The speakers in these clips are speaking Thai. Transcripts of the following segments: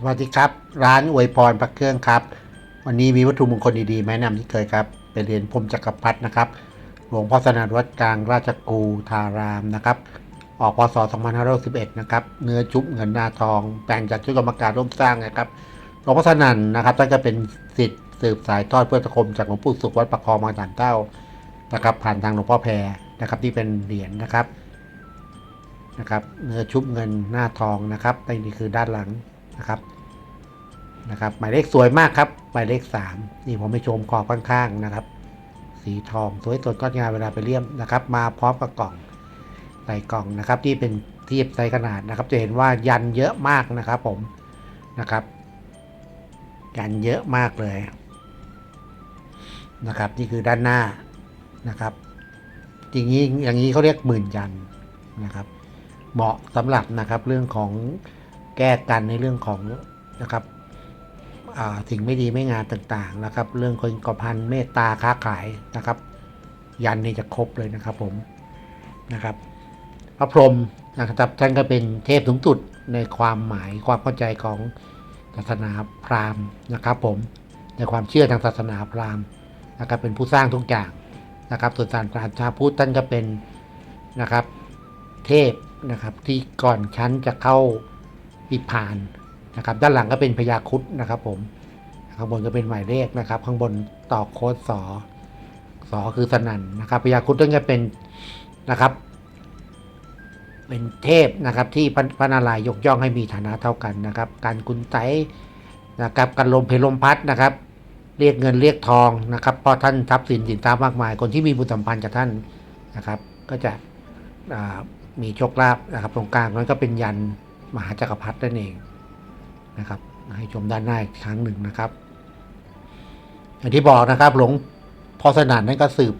สวัสดีครับ ร้านอวยพรพระเครื่องครับ วันนี้มีวัตถุมงคลดีๆแนะนำที่เคยครับ เป็นเหรียญพรมจักรพรรดินะครับ หลวงพ่อสนั่นวัดกลางราชกูธารามนะครับ ออกพศ2511นะครับ เนื้อจุ๊บเงินหน้าทองแต่งจากชุดกรรมการร่วมสร้างนะครับหลวงพ่อสนันนะครับท่านก็เป็นสิทธิ์สืบสายทอดเพื่อตะคมจากหลวงปู่สุขวัดประคองมาด่านเต้านะครับ ผ่านทางหลวงพ่อแพรนะครับที่เป็นเหรียญนะครับนะครับ เนื้อชุบเงินหน้าทองนะครับนี่คือด้านหลัง นะครับนะครับ หมายเลขสวยมากครับ หมายเลขสามนี่ผมไปชมขอบข้างๆนะครับ สีทองสวยสดงดงามเวลาไปเลี่ยมนะครับ มาพร้อมกับกล่องใส่กล่องนะครับที่เป็นเทียบไซส์ขนาดนะครับ จะเห็นว่ายันเยอะมากนะครับผมนะครับ ยันเยอะมากเลยนะครับ นี่คือด้านหน้านะครับอย่างนี้อย่างนี้เขาเรียกหมื่นยันนะครับ เหมาะสำหรับนะครับเรื่องของ แก้กันในเรื่องของนะครับสิ่งไม่ดีไม่งามต่างๆนะครับ เรื่องคนกพันเมตตาค้าขายนะครับ ยันนี่จะครบเลยนะครับผมนะครับ พระพรหมนะครับท่านก็เป็นเทพสูงสุดในความหมายความเข้าใจของศาสนาพราหมณ์นะครับ ผมในความเชื่อทางศาสนาพราหมณ์นะครับเป็นผู้สร้างทุกอย่างนะครับส่วนศาสนาชาพุทธท่านก็เป็นนะครับ เทพนะครับที่ก่อนชั้นจะเข้า นิพพานนะครับ ด้านหลังก็เป็นพญาคุดนะครับผม ข้างบนก็เป็นหมายเลขนะครับ ข้างบนต่อโค้ดสอสอคือสนันนะครับพญาคุดต้องจะเป็นนะครับ เป็นเทพนะครับ ที่พระนารายยกย่องให้มีฐานะเท่ากันนะครับ การกุนไตนะครับการลมเพลลมพัดนะครับ เรียกเงินเรียกทองนะครับเพราะท่านทรัพย์สินสินทรัพย์มากมาย คนที่มีบุญสัมพันธ์กับท่านนะครับ ก็จะมีโชคลาภนะครับ ตรงกลางนั้นก็เป็นยัน มหาจักรพรรดินั่นเองนะครับให้ชมด้านหน้าอีกครั้งหนึ่งนะครับอย่างที่บอกนะครับ หลวงพ่อสนั่นนั่นก็สืบ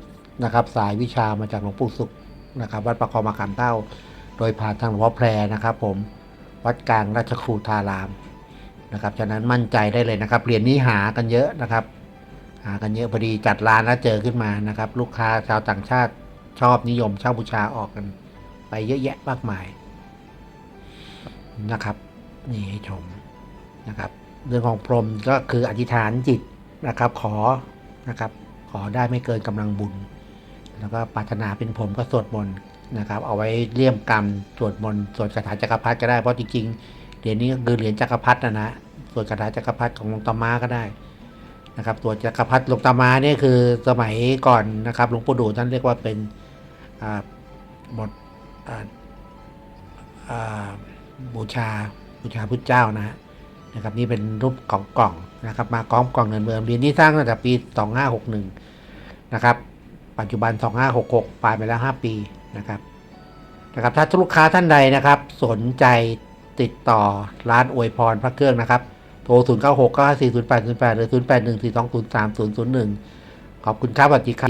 นะครับ สายวิชามาจากหลวงปู่สุขนะครับ วัดประคอมาขามเต้า โดยผ่านทางหลวงพ่อแพรนะครับ ผมวัดกลางราชครูธารามนะครับฉะนั้นมั่นใจได้เลยนะครับเหรียญนี้หากันเยอะนะครับ หากันเยอะพอดีจัดร้านแล้วเจอขึ้นมานะครับ ลูกค้าชาวต่างชาติชอบนิยมเช่าบูชาออกกัน ไปเยอะแยะมากมาย นะครับ นี่ให้ชมนะครับ เรื่องของพรหมก็คืออธิษฐานจิตนะครับ ขอนะครับ ขอได้ไม่เกินกำลังบุญ แล้วก็ปรารถนาเป็นผมก็สวดมนต์นะครับ เอาไว้เลี่ยมกรรมสวดมนต์สวดคาถาจักรพรรดิก็ได้เพราะจริงๆเหรียญนี้ก็คือเหรียญจักรพรรดินะนะสวดคาถาจักรพรรดิของหลวงตามาก็ได้นะครับสวดจักรพรรดิหลวงตามาเนี่ยคือสมัยก่อนนะครับหลวงปู่ดูท่านเรียกว่าเป็นอ่าบทอ่าอ่า บูชาบูชาพุทธเจ้านะฮะนะครับนี่เป็นรูปของกล่องนะครับ มากล้องกล่องเงินเมืองเรียญนี้สร้างตั้งแต่ปี 2561 นะครับ ปัจจุบัน 2566ผ่านไปแล้ว 5 ปีนะครับนะครับ ถ้าลูกค้าท่านใดนะครับ สนใจติดต่อร้านอวยพรพระเครื่องนะครับ โทร 0 9 6 9 4 0 8 0 8 หรือ 0 8 1 4 2 0 3 0 0 1 ขอบคุณครับสวัสดีครับ